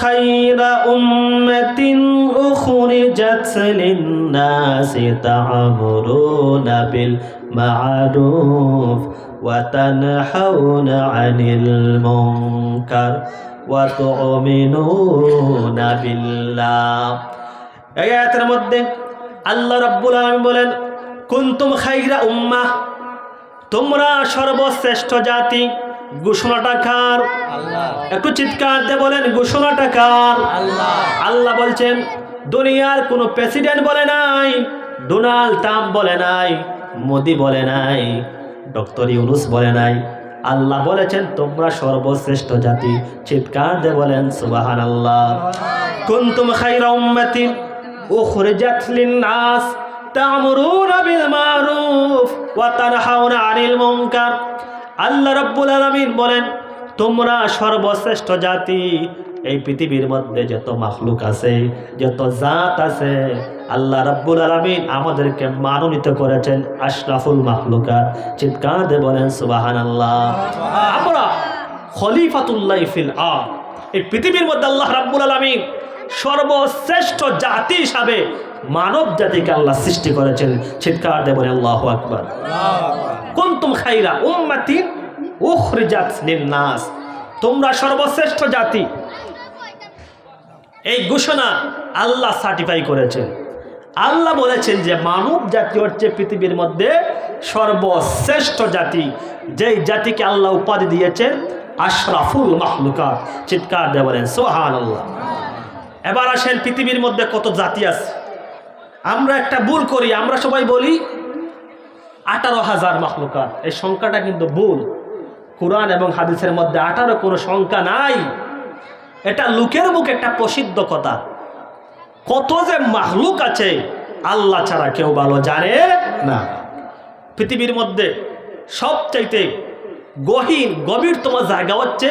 خير أمة أخرجت للناس تعمرون بالمعروف وتنحون عن المنكر وتؤمنون بالله এই আয়াতের মধ্যে আল্লাহ রাব্বুল আলামিন বলেন কুনতুম খাইরা উম্মাহ তোমরা সর্বশ্রেষ্ঠ জাতি ঘোষণাটা কার? একটু চিৎকার দিয়ে বলেন ঘোষণাটা কার? আল্লাহ। বলছেন দুনিয়ার কোনো প্রেসিডেন্ট বলে নাই ডোনাল্ড ট্রাম্প বলে নাই মোদি বলে নাই ডক্টর ইউনুস বলে নাই। আল্লাহ বলেছেন তোমরা সর্বশ্রেষ্ঠ জাতি। চিৎকার দিয়ে বলেন সুবাহান আল্লাহ কুনতুম খাইরা উম্মাতিন উখরিজাত লিন-নাস তা'মুরুনা বিল মারুফ ওয়া তানহাউনা আনিল মুনকার। আল্লাহ রাব্বুল আলামিন বলেন, তোমরা সর্বশ্রেষ্ঠ জাতি। এই পৃথিবীর মধ্যে যত মাখলুক আছে, যত জাত আছে, আল্লাহ রাব্বুল আলামিন আমাদেরকে মানোনীত করেছেন আশরাফুল মাখলুকাত। চিৎকার বলেন, সুবহানাল্লাহ। আমরা খলিফাতুল্লাহ এই পৃথিবীর মধ্যে আল্লাহ রাব্বুল আলামিন সর্বশ্রেষ্ঠ জাতি হিসাবে মানব জাতিকে আল্লাহ সৃষ্টি করেছেন। চিৎকার দিয়ে আল্লাহ আকবার। কুনতুম খাইরা উম্মাতিন উখরিজাত লিন-নাস। তোমরা সর্বশ্রেষ্ঠ জাতি। এই ঘোষণা আল্লাহ সার্টিফাই করেছেন। আল্লাহ বলেছেন যে মানব জাতি হচ্ছে পৃথিবীর মধ্যে সর্বশ্রেষ্ঠ জাতি। যেই জাতিকে আল্লাহ উপাধি দিয়েছেন, আশরাফুল মাহলুকাত চিৎকার দিয়ে বলেন সোহান আল্লাহ এবার আসেন, পৃথিবীর মধ্যে কত জাতি আছে? আমরা একটা ভুল করি, আমরা সবাই বলি আঠারো হাজার মাহলুকাত এই সংখ্যাটা কিন্তু ভুল। কোরআন এবং হাদিসের মধ্যে আঠারো কোনো সংখ্যা নাই। এটা লোকের মুখ একটা প্রসিদ্ধ কথা। কত যে মাহলুক আছে, আল্লাহ ছাড়া কেউ ভালো জানে না। পৃথিবীর মধ্যে সবচাইতে গহীন, গভীরতম জায়গা হচ্ছে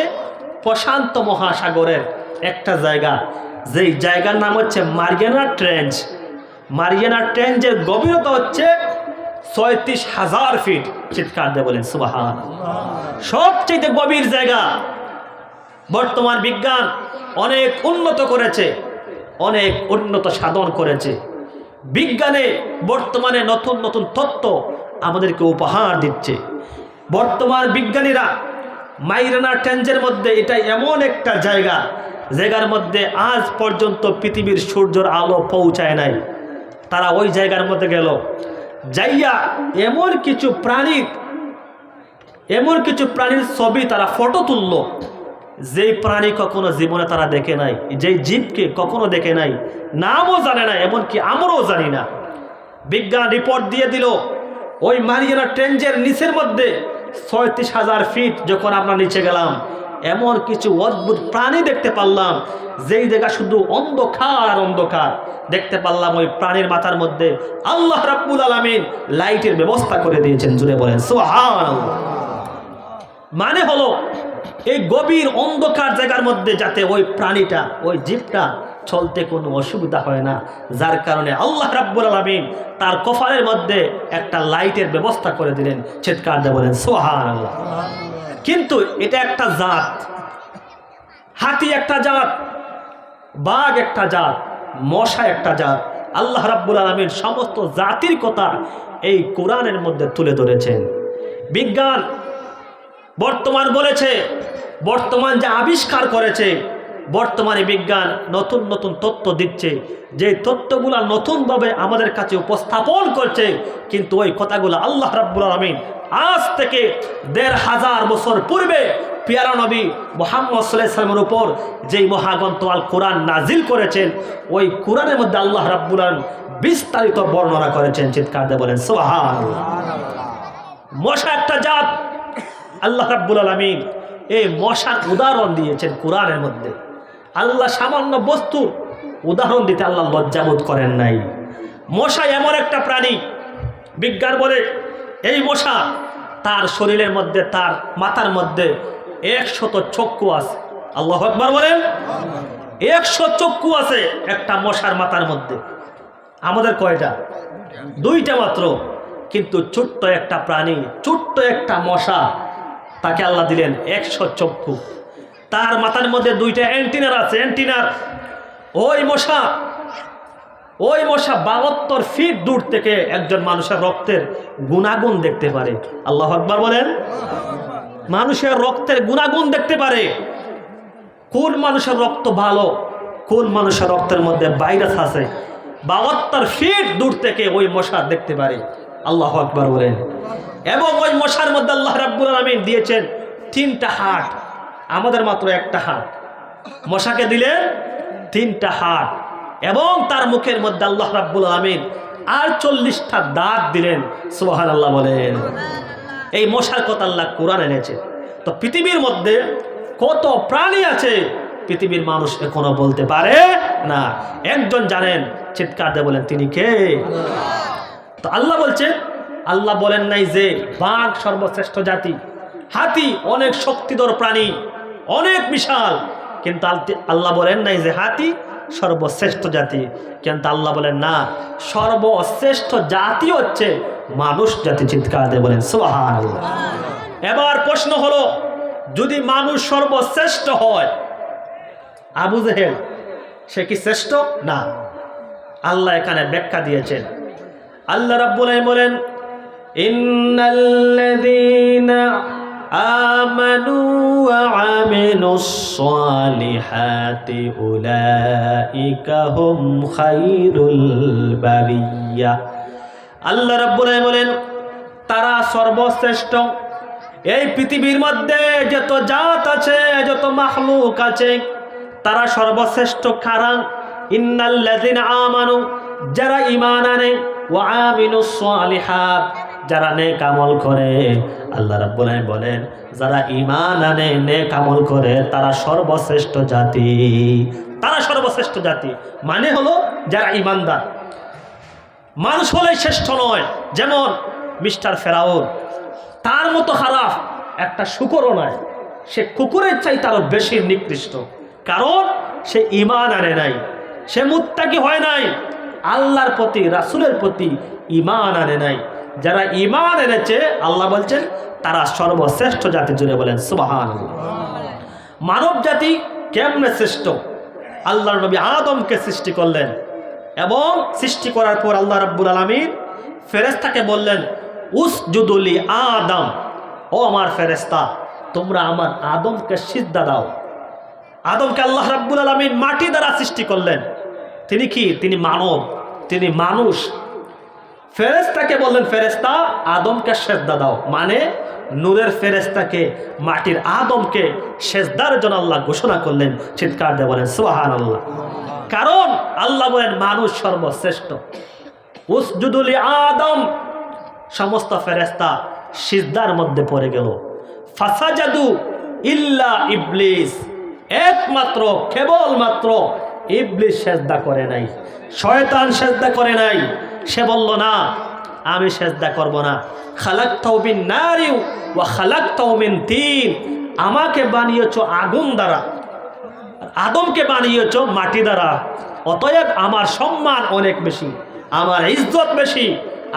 প্রশান্ত মহাসাগরের একটা জায়গা। যেই জায়গার নাম হচ্ছে মার্গেনা ট্রেঞ্চ। মারিয়ানা ট্রেঞ্চের গভীরতা হচ্ছে ছয়ত্রিশ হাজার ফিট। চিৎকার দিয়ে বলেন সুবাহান সবচেয়ে গভীর জায়গা বর্তমান বিজ্ঞান অনেক উন্নত করেছে, অনেক উন্নত সাধন করেছে। বিজ্ঞানে বর্তমানে নতুন নতুন তত্ত্ব আমাদেরকে উপহার দিচ্ছে। বর্তমান বিজ্ঞানীরা মাইরানা টেঞ্জের মধ্যে এটা এমন একটা জায়গা, জায়গার মধ্যে আজ পর্যন্ত পৃথিবীর সূর্যের আলো পৌঁছায় নাই। তারা ওই জায়গার মধ্যে গেল। যাইয়া এমন কিছু প্রাণী, এমন কিছু প্রাণীর ছবি তারা ফটো তুললো। যেই প্রাণী কখনো জীবনে তারা দেখে নাই, যেই জীবকে কখনো দেখে নাই, নামও জানে না, এমনকি আমরাও জানি না। বিজ্ঞান রিপোর্ট দিয়ে দিল, ওই মারিয়ানা ট্রেঞ্জের নিচের মধ্যে ছয়ত্রিশ হাজার ফিট যখন আমরা নিচে গেলাম এমন কিছু অদ্ভুত প্রাণী দেখতে পারলাম, যেই জায়গা শুধু অন্ধকার আর অন্ধকার। দেখতে পারলাম ওই প্রাণীর মাথার মধ্যে আল্লাহ রাব্বুল আলামিন লাইটের ব্যবস্থা করে দিয়েছেন, জুড়ে বলেন, সুবহানাল্লাহ। মানে হলো, এই গভীর অন্ধকার জায়গার মধ্যে যাতে ওই প্রাণীটা, ওই জীবটা চলতে কোনো অসুবিধা হয় না, যার কারণে আল্লাহ রাব্বুল আলামিন তার কফারের মধ্যে একটা লাইটের ব্যবস্থা করে দিলেন, চিৎকার দিয়ে বলেন সোহান আল্লাহ কিন্তু এটা একটা জাত। হাতি একটা জাত, বাঘ একটা জাত, মশা একটা জাত। আল্লাহ রাব্বুল আলমীর সমস্ত জাতির কথা এই কোরআনের মধ্যে তুলে ধরেছেন। বিজ্ঞান বর্তমান বলেছে, বর্তমান যে আবিষ্কার করেছে, বর্তমানে বিজ্ঞান নতুন নতুন তথ্য দিচ্ছে। যে তথ্যগুলো নতুনভাবে আমাদের কাছে উপস্থাপন করছে, কিন্তু ওই কথাগুলো আল্লাহ রাব্বুল আলমিন আজ থেকে দেড় হাজার বছর পূর্বে পিয়ারা নবী মোহাম্মদ সাল্লামের উপর যেই মহাগ্রন্থ আল কোরআন নাজিল করেছেন, ওই কোরআনের মধ্যে আল্লাহ রাব্বুল বিস্তারিত বর্ণনা করেছেন। চিৎকার দিয়ে বলেন সোহান মশা একটা জাত, আল্লাহ রাব্বুল আলমিন এই মশার উদাহরণ দিয়েছেন কোরআনের মধ্যে। আল্লাহ সামান্য বস্তুর উদাহরণ দিতে আল্লাহ লজ্জাবোধ করেন নাই। মশা এমন একটা প্রাণী, বিজ্ঞান বলে এই মশা তার শরীরের মধ্যে, তার মাথার মধ্যে একশত চক্ষু আছে। আল্লাহ একবার বলেন? একশো চক্ষু আছে একটা মশার মাথার মধ্যে। আমাদের কয়টা? দুইটা মাত্র। কিন্তু ছোট্ট একটা প্রাণী, ছোট্ট একটা মশা, তাকে আল্লাহ দিলেন একশো চক্ষু। তার মাথার মধ্যে দুইটা অ্যান্টিনার আছে। অ্যান্টিনার ওই মশা ওই মশা বাহাত্তর ফিট দূর থেকে একজন মানুষের রক্তের গুণাগুণ দেখতে পারে। আল্লাহ আকবার বলেন। মানুষের রক্তের গুণাগুণ দেখতে পারে। কোন মানুষের রক্ত ভালো, কোন মানুষের রক্তের মধ্যে ভাইরাস আছে? বাহাত্তর ফিট দূর থেকে ওই মশা দেখতে পারে। আল্লাহ আকবার বলেন। এবং ওই মশার মধ্যে আল্লাহ রাব্বুল আলমিন দিয়েছেন তিনটা হাট আমাদের মাত্র একটা হাট মশাকে দিলেন তিনটা হাট এবং তার মুখের মধ্যে আল্লাহ রাব্বুল আলমিন আর চল্লিশটা দাঁত দিলেন সুবাহান আল্লাহ বলেন। এই মশার কথা আল্লাহ কোরআন এনেছে। তো পৃথিবীর মধ্যে কত প্রাণী আছে, পৃথিবীর মানুষ এখনও বলতে পারে না। একজন জানেন, চিৎকার দিয়ে বলেন, তিনি কে? তো আল্লাহ বলছেন আল্লাহ বলেন নাই যে বাঘ সর্বশ্রেষ্ঠ জাতি, হাতি অনেক শক্তিধর প্রাণী, অনেক বিশাল। কিন্তু আল্লাহ বলেন নাই যে হাতি সর্বশ্রেষ্ঠ জাতি। কিন্তু আল্লাহ বলেন, না, সর্বশ্রেষ্ঠ জাতি হচ্ছে মানুষ জাতি চিৎকার দিয়ে বলেন সুবহান এবার প্রশ্ন হলো, যদি মানুষ সর্বশ্রেষ্ঠ হয়, আবু জেহেল, সে কি শ্রেষ্ঠ? না। আল্লাহ এখানে ব্যাখ্যা দিয়েছেন। আল্লাহ রাব্বুল বলেন ইন্নাল্লাযীনা আমানু ওয়া আমিলুস সালিহাতি উলাইকা হুম খায়রুল বারিয়া আল্লাহ রাব্বুল বলেন, তারা সর্বশ্রেষ্ঠ। এই পৃথিবীর মধ্যে যত জাত আছে, যত মাহলুক আছে, তারা সর্বশ্রেষ্ঠ কারণ ইন্নাল্লাযিনা আমানু, যারা ঈমান আনে, ওয়া আমিলুস সালিহাত, যারা নেক আমল করে। আল্লাহ রাব্বুল বলেন, যারা ঈমান আনে, নেক আমল করে, তারা সর্বশ্রেষ্ঠ জাতি। তারা সর্বশ্রেষ্ঠ জাতি। মানে হলো যারা ঈমানদার। মানুষ হলেই শ্রেষ্ঠ নয়। যেমন মিস্টার ফেরাউন, তার মতো খারাপ একটা শুকরও নয় সে কুকুরের চাই তারও বেশি নিকৃষ্ট। কারণ সে ইমান আনে নাই। সে মুত্তাকি হয় নাই। আল্লাহর প্রতি, রাসুলের প্রতি ইমান আনে নাই। যারা ইমান এনেছে, আল্লাহ বলছেন, তারা সর্বশ্রেষ্ঠ জাতি জুড়ে বলেন সুবাহান মানব জাতি কেমনে শ্রেষ্ঠ আল্লাহর নবী আদমকে সৃষ্টি করলেন এবং সৃষ্টি করার পর আল্লাহ রাব্বুল আলমিন ফেরেস্তাকে বললেন উস জুদুলি আদম। ও আমার ফেরেস্তা তোমরা আমার আদমকে সিদ্ধা দাও। আদমকে আল্লাহ রাব্বুল আলমিন মাটি দ্বারা সৃষ্টি করলেন। তিনি কি? তিনি মানব। তিনি মানুষ। ফেরেস্তাকে বললেন ফেরেস্তা আদমকে সেজদা দাও। মানে নূরের ফেরেস্তাকে মাটির আদমকে সেজদার জন্য আল্লাহ ঘোষণা করলেন, চিৎকার দিয়ে বলেন সোহান আল্লাহ কারণ আল্লাহ বলেন, মানুষ সর্বশ্রেষ্ঠ। উসজুদুলি আদম। সমস্ত ফেরেস্তা সিজদার মধ্যে পড়ে গেল। ফাসাজাদু ইল্লা ইবলিস। একমাত্র, কেবলমাত্র ইবলিস সেজদা করে নাই, শয়তান সেজদা করে নাই। সে বলল, না, আমি সেজদা করব না। খালাক তৌবিন নারিউ ও খালাক তৌমিন তিন। আমাকে বানিয়েছ আগুন দ্বারা, আদমকে বানিয়েছ মাটি দ্বারা। অতএব আমার সম্মান অনেক বেশি, আমার ইজ্জত বেশি।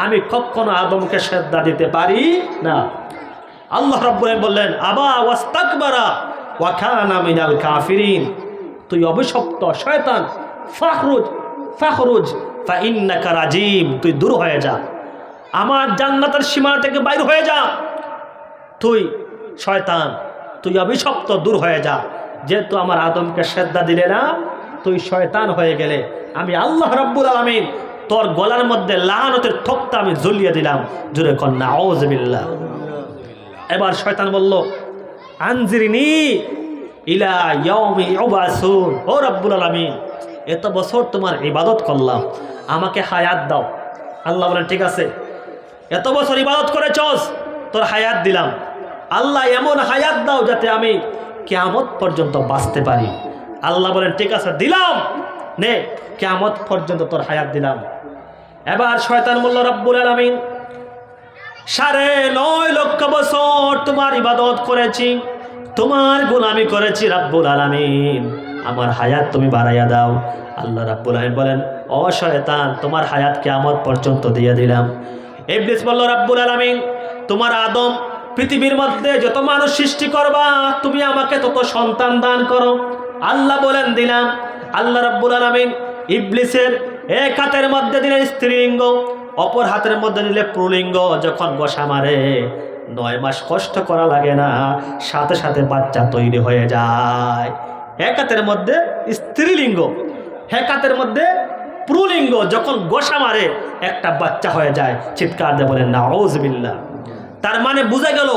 আমি কখনো আদমকে শ্রদ্ধা দিতে পারি না। আল্লাহ রাব্বুল বললেন, আবা ওয়াস্তাকবারা ওয়াখানা মিনাল কাফিরিন। তুই অভিশপ্ত শয়তান, ফাখরুজ ফাখরুজ ফা ইন্নাকা রাজিম তুই দূর হয়ে যা। আমার জান্নাতের সীমানা থেকে বাইর হয়ে যা। তুই শয়তান, তুই অভিশপ্ত, দূর হয়ে যা। যেহেতু আমার আদমকে শ্রদ্ধা দিলে না, তুই শয়তান হয়ে গেলে আমি আল্লাহ রব্বুল আলমিন তোর গলার মধ্যে লানতের ঠোকটা আমি ঝুলিয়ে দিলাম। জুড়ে কন্যা আউজবিল্লা এবার শয়তান বলল, আনজিরিনি ইলা ইয়াউমি ইউবাসুন। ও রব্বুল আলামিন, এত বছর তোমার ইবাদত করলাম। আমাকে হায়াত দাও। আল্লাহ বলেন, ঠিক আছে। এত বছর ইবাদত করেছস তোর হায়াত দিলাম। আল্লাহ এমন হায়াত দাও যাতে আমি কেয়ামত পর্যন্ত বাঁচতে পারি। আল্লাহ বলেন, ঠিক আছে, দিলাম। নে, কেয়ামত পর্যন্ত তোর হায়াত দিলাম। এবার শয়তান বলল, রব্বুল আলামিন, সাড়ে নয় লক্ষ বছর তোমার ইবাদত করেছি, তোমার গোলামি করেছি রাব্বুল আলামিন। আমার হায়াত তুমি বাড়াইয়া দাও। আল্লাহ রাব্বুল আলামিন বলেন, ও শয়তান, তোমার হায়াত কেয়ামত পর্যন্ত দিয়ে দিলাম। ইবলিস বলল, রাব্বুল আলামিন, তোমার আদম পৃথিবীর মধ্যে যত মানুষ সৃষ্টি করবা, তুমি আমাকে তত সন্তান দান করো। আল্লাহ বলেন, দিলাম। আল্লাহ রাব্বুল আলামিন ইবলিসের এক হাতের মধ্যে দিলেন স্ত্রীলিঙ্গ, অপর হাতের মধ্যে দিলে প্রলিঙ্গ, যখন বসা মারে, নয় মাস কষ্ট করা লাগে না, সাথে সাথে বাচ্চা তৈরি হয়ে যায়। এক হাতের মধ্যে স্ত্রীলিঙ্গ এক হাতের মধ্যে প্রলিঙ্গ যখন গোসা মারে, একটা বাচ্চা হয়ে যায়। চিৎকার দিয়ে বলেন না বিল্লাহ। তার মানে বুঝে গেল,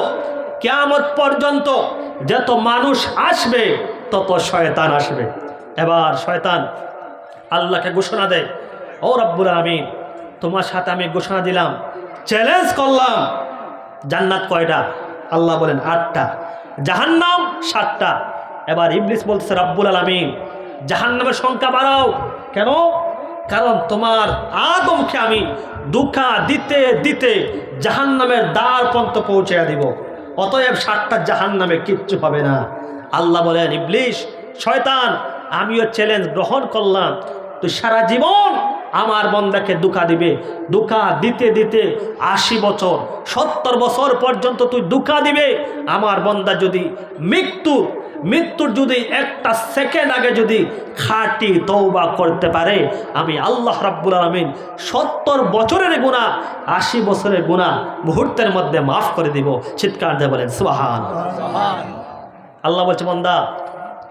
কেয়ামত পর্যন্ত যত মানুষ আসবে, তত শয়তান আসবে। এবার শয়তান আল্লাহকে ঘোষণা দেয়, ও রব্বুল আমিন তোমার সাথে আমি ঘোষণা দিলাম চ্যালেঞ্জ করলাম। জান্নাত কয়টা? আল্লাহ বলেন, আটটা। জাহান্নাম সাতটা। এবার ইবলিস বলতেছে, রব্বুল আলমিন জাহান্নামের সংখ্যা বাড়াও। কেন? কারণ তোমার আদমকে আমি দুঃখা দিতে দিতে জাহান্নামের দ্বার পর্যন্ত পৌঁছে দিব। অতএব সাতটা জাহান্নামে কিচ্ছু হবে না। আল্লাহ বলেন ইবলিশ শয়তান, আমিও চ্যালেঞ্জ গ্রহণ করলাম। তুই সারা জীবন আমার বন্দাকে দুঃখা দিবে। দুঃখা দিতে দিতে আশি বছর, সত্তর বছর পর্যন্ত তুই দুঃখা দিবে। আমার বন্দা যদি মৃত্যুর মৃত্যুর যদি একটা সেকেন্ড আগে যদি খাটি তৌবা করতে পারে, আমি আল্লাহ রাব্বুল আলমিন সত্তর বছরের গুণা আশি বছরের গুণা মুহূর্তের মধ্যে মাফ করে দিব। চিৎকার দিয়ে বলেন, সুবাহান। আল্লাহ বলছে, বন্দা,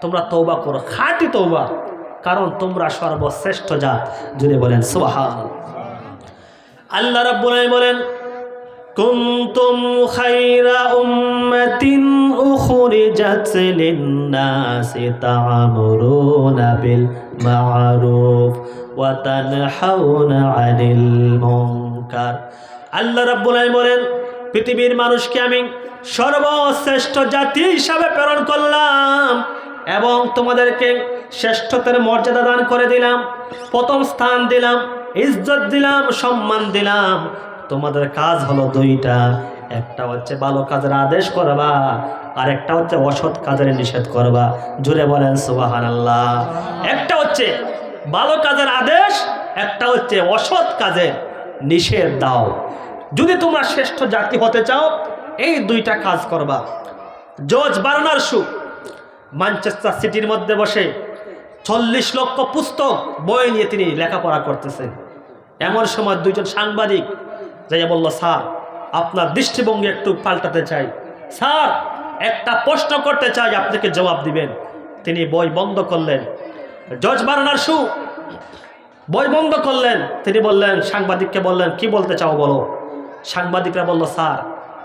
তোমরা তৌবা করো, খাটি তৌবা কারণ তোমরা সর্বশ্রেষ্ঠ জাত। যদি বলেন, সুবাহান। আল্লাহ রাব্বুল বলেন উম্মাতিন উখরিজাত লিন-নাসি তা'মুরুনা বিল মা'রুফ ওয়া তানহাউনা 'আনিল মুনকার। আল্লাহ রাব্বুল আলামিন বলেন, পৃথিবীর মানুষকে আমি সর্বশ্রেষ্ঠ জাতি হিসাবে প্রেরণ করলাম এবং তোমাদেরকে শ্রেষ্ঠতার মর্যাদা দান করে দিলাম, প্রথম স্থান দিলাম, ইজ্জত দিলাম, সম্মান দিলাম তোমাদের কাজ হলো দুইটা। একটা হচ্ছে ভালো কাজের আদেশ করবা আর একটা হচ্ছে অসৎ কাজের নিষেধ করবা। জুড়ে বলেন সুবাহান আল্লাহ একটা হচ্ছে ভালো কাজের আদেশ, একটা হচ্ছে অসৎ কাজের নিষেধ দাও। যদি তোমরা শ্রেষ্ঠ জাতি হতে চাও, এই দুইটা কাজ করবা। জর্জ বার্নার শু ম্যানচেস্টার সিটির মধ্যে বসে চল্লিশ লক্ষ পুস্তক বই নিয়ে তিনি লেখাপড়া করতেছেন। এমন সময় দুইজন সাংবাদিক যাইয়া বলল, স্যার, আপনার দৃষ্টিভঙ্গি একটু পাল্টাতে চাই। স্যার, একটা প্রশ্ন করতে চাই, আপনাকে জবাব দিবেন। তিনি বই বন্ধ করলেন। জর্জ বার্নার শু বই বন্ধ করলেন। তিনি বললেন, সাংবাদিককে বললেন, কি বলতে চাও বলো? সাংবাদিকরা বলল, স্যার,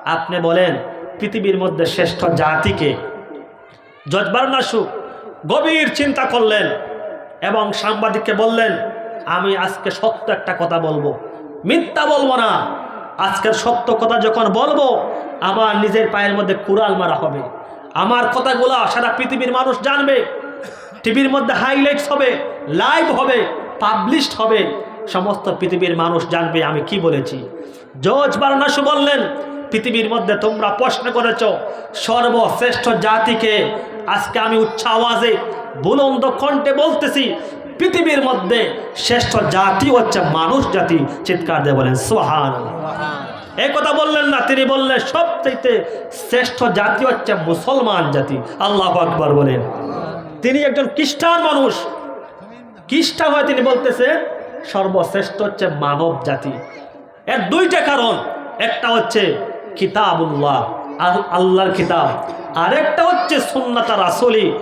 আপনি বলেন, পৃথিবীর মধ্যে শ্রেষ্ঠ জাতিকে। জজ বার্নাসু গভীর চিন্তা করলেন এবং সাংবাদিককে বললেন, আমি আজকে সত্য একটা কথা বলব। মিথ্যা বলব না। আজকের সত্য কথা যখন বলব আমার নিজের পায়ের মধ্যে কুড়াল মারা হবে। আমার কথাগুলো সারা পৃথিবীর মানুষ জানবে। টিভির মধ্যে হাইলাইটস হবে লাইভ হবে পাবলিশড হবে। সমস্ত পৃথিবীর মানুষ জানবে আমি কি বলেছি। জজ বারানাসু বললেন, পৃথিবীর মধ্যে তোমরা প্রশ্ন করেছ, সর্বশ্রেষ্ঠ জাতিকে আজকে আমি উচ্চ আওয়াজে, বুলন্দ কণ্ঠে বলতেছি পৃথিবীর মধ্যে শ্রেষ্ঠ জাতি হচ্ছে মানুষ জাতি। চিৎকার দিয়ে বলেন সোহান এই কথা বললেন না তিনি বললেন সবচাইতে শ্রেষ্ঠ জাতি হচ্ছে মুসলমান জাতি। আল্লাহ আকবর বলেন। তিনি একজন খ্রিস্টান মানুষ। খ্রিস্টান হয়ে তিনি বলতেছে সর্বশ্রেষ্ঠ হচ্ছে মানব জাতি। এর দুইটা কারণ। একটা হচ্ছে কিতাবুল্লাহ আল- আল্লাহর কিতাব। আরেকটা হচ্ছে সুন্নাতা রাসুলি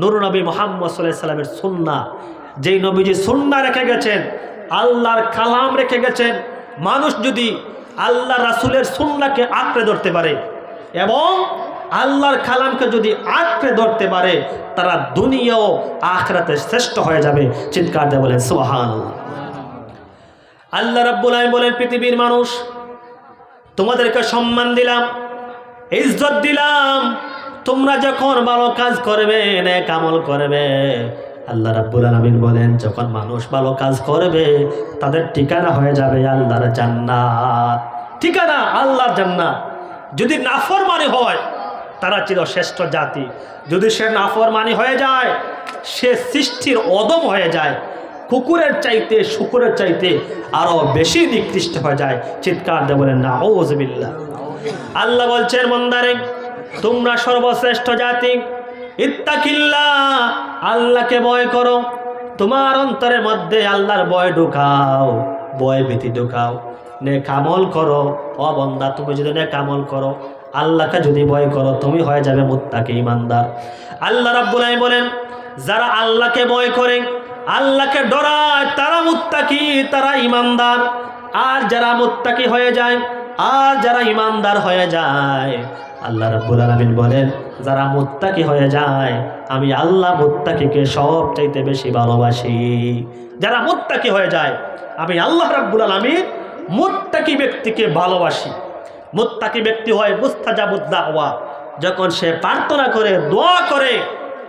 নুরনবী মোহাম্মদ সাল্লাহ সাল্লামের সুন্না যেই নবীজি সুন্না রেখে গেছেন, আল্লাহর কালাম রেখে গেছেন, মানুষ যদি আল্লাহ রাসুলের সুন্নাকে আঁকড়ে ধরতে পারে এবং আল্লাহর কালামকে যদি আঁকড়ে ধরতে পারে, তারা দুনিয়াও ও আখরাতে শ্রেষ্ঠ হয়ে যাবে। চিৎকার দিয়ে বলেন সোহান আল্লাহ রাব্বুল আলামিন বলেন, পৃথিবীর মানুষ, তোমাদেরকে সম্মান দিলাম, ইজ্জত দিলাম, তোমরা যখন ভালো কাজ করবে, নেক আমল করবে আল্লাহ রাব্বুল আলামিন বলেন, যখন মানুষ ভালো কাজ করবে, তাদের ঠিকানা হয়ে যাবে আল্লাহর জান্নাত। ঠিকানা আল্লাহর জান্নাত। যদি নাফরমানি হয়, তারা ছিল শ্রেষ্ঠ জাতি। যদি সে নাফরমানি হয়ে যায়, সে সৃষ্টির অদম হয়ে যায়। কুকুরের চাইতে, শুকুরের চাইতে আরও বেশি নিকৃষ্ট হয়ে যায়। চিৎকার দিয়ে বলেন না ওজবিল্লা আল্লাহ বলছেন মন্দারে তোমরা সর্বশ্রেষ্ঠ জাতি। ইত্তাকিল্লা, আল্লাহকে ভয় করো। তোমার অন্তরের মধ্যে আল্লাহর ভয় ঢুকাও, ভয় ভীতি ঢুকাও। নে কামল করো, ও বন্দা, তুমি যদি নে কামল করো, আল্লাহকে যদি ভয় করো, তুমি হয়ে যাবে মুত্তাকি ইমানদার। আল্লাহ রাব্বুল আলামিন বলেন, যারা আল্লাহকে ভয় করে, আল্লাহকে ডরায়, তারা মুত্তাকি, তারা ইমানদার। আর যারা মুত্তাকি হয়ে যায়, আর যারা ইমানদার হয়ে যায় আল্লাহ রাব্বুল আলামিন বলেন যারা মুত্তাকি হয়ে যায় আমি আল্লাহ মুত্তাকিকে সব চাইতে বেশি ভালোবাসি। যারা মুত্তাকি হয়ে যায় আমি আল্লাহ রাব্বুল আলামিন মুত্তাকি ব্যক্তিকে ভালোবাসি। মুত্তাকি ব্যক্তি হয় মুস্তাজাবুদ দাওয়া। যখন সে প্রার্থনা করে দোয়া করে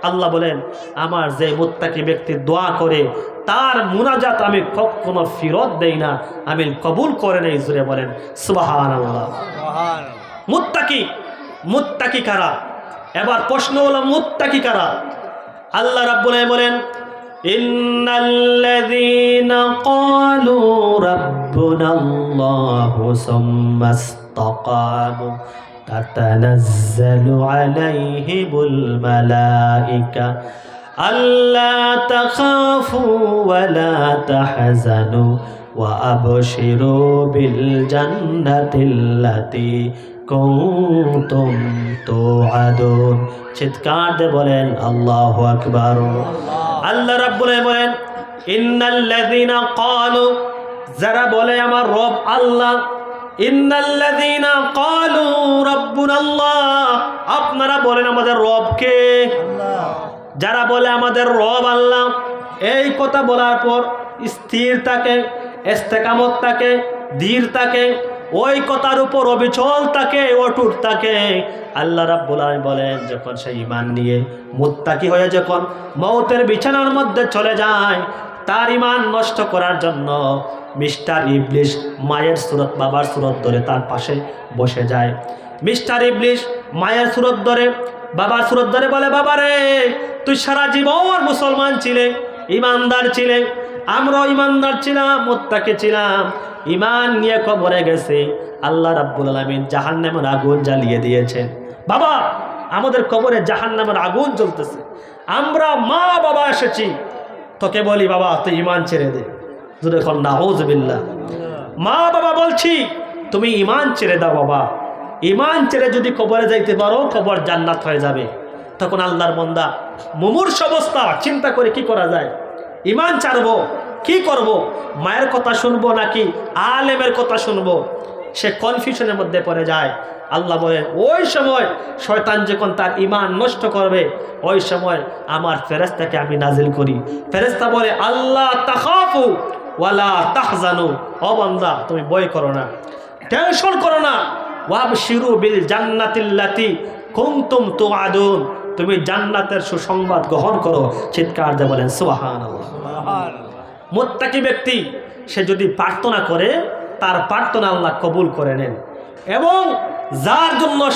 আল্লাহ বলেন আমার যে মুত্তাকি ব্যক্তি দোয়া করে তার মুনাজাত আমি কখনো ফিরত দেই না আমি কবুল করে নেই। জুড়ে বলেন সুবাহান আল্লাহ মুত্তাকি মুত্তাকি কারা এবার প্রশ্ন হলো মুত্তাকি কারা আল্লাহ রাব্বুল আলামিন বলেন ইন্নাল্লাযীনা ক্বালু রাব্বুনাল্লাহু সুম্মা ইসতাকামু তাতানাজ্জালু আলাইহিমুল মালাইকা আল্লা তাখাফু ওয়া লা তাহজানু وأبشروا بالجنة التي কৌতুম তো আদুন চিৎকার দিয়ে বলেন, আল্লাহ আকবার। আল্লাহ রাব্বুলে বলেন, ইন্নাল্লাযীনা ক্বালু। যারা বলে, আমার রব আল্লাহ। ইন্নাল্লাযীনা ক্বালু, রাব্বুনাল্লাহ। আপনারা বলেন, আমাদের রবকে যারা বলে, আমাদের রব আল্লাহ। এই কথা বলার পর স্থির থাকে এস্তেকামত থাকে, ধীর থাকে। ওই কথার উপর অবিচল তাকে, অটুট তাকে। আল্লাহ রাব্বুল আলামিন বলেন, যখন সে ইমান নিয়ে মুত্তাকি হয়ে যখন মৌতের বিছানার মধ্যে চলে যায়, তার ইমান নষ্ট করার জন্য মিস্টার ইবলিশ মায়ের সুরত, বাবার সুরত ধরে তার পাশে বসে যায়। মিস্টার ইবলিশ মায়ের সুরত ধরে, বাবার সুরত ধরে বলে বাবারে তুই সারা জীবন মুসলমান ছিলে ইমানদার ছিলে, আমরাও ইমানদার ছিলাম, মোত্তাকে ছিলাম। ইমান নিয়ে কবরে গেছে। আল্লাহ রাব্বুল আলামিন জাহান্নামের আগুন জ্বালিয়ে দিয়েছেন। বাবা, আমাদের কবরে জাহান্নামের আগুন জ্বলতেছে। আমরা মা বাবা এসেছি। তোকে বলি, বাবা, তুই ইমান ছেড়ে দে। যদি এখন নাহজবিল্লা মা বাবা বলছি, তুমি ইমান ছেড়ে দাও, বাবা। ইমান ছেড়ে যদি কবরে যাইতে পারো, কবর জান্নাত হয়ে যাবে। তখন আল্লাহর মন্দা মুমূর্ষ অবস্থা, চিন্তা করে কি করা যায়? ইমান ছাড়বো। কি করব? মায়ের কথা শুনব নাকি আলেমের কথা শুনব? সে কনফিউশনের মধ্যে পড়ে যায়। আল্লাহ বলেন, ওই সময় শয়তান যখন তার ইমান নষ্ট করবে, ওই সময় আমার ফেরেস্তাকে আমি নাজিল করি। ফেরেস্তা বলে, আল্লাহ তাহাফু ওয়ালা তাহজানু। অবন্দা তুমি বই করো না, টেনশন করো না। ওয়াব শিরু বিল জান্নাতিল্লাতি কুমতুম তুআদুন। তুমি জান্নাতের সুসংবাদ গ্রহণ করো। চিৎকার দিয়ে বলেন সুবহান মোত্তাকি ব্যক্তি, সে যদি প্রার্থনা করে, তার প্রার্থনা আল্লাহ কবুল করে নেন। এবং যার জন্য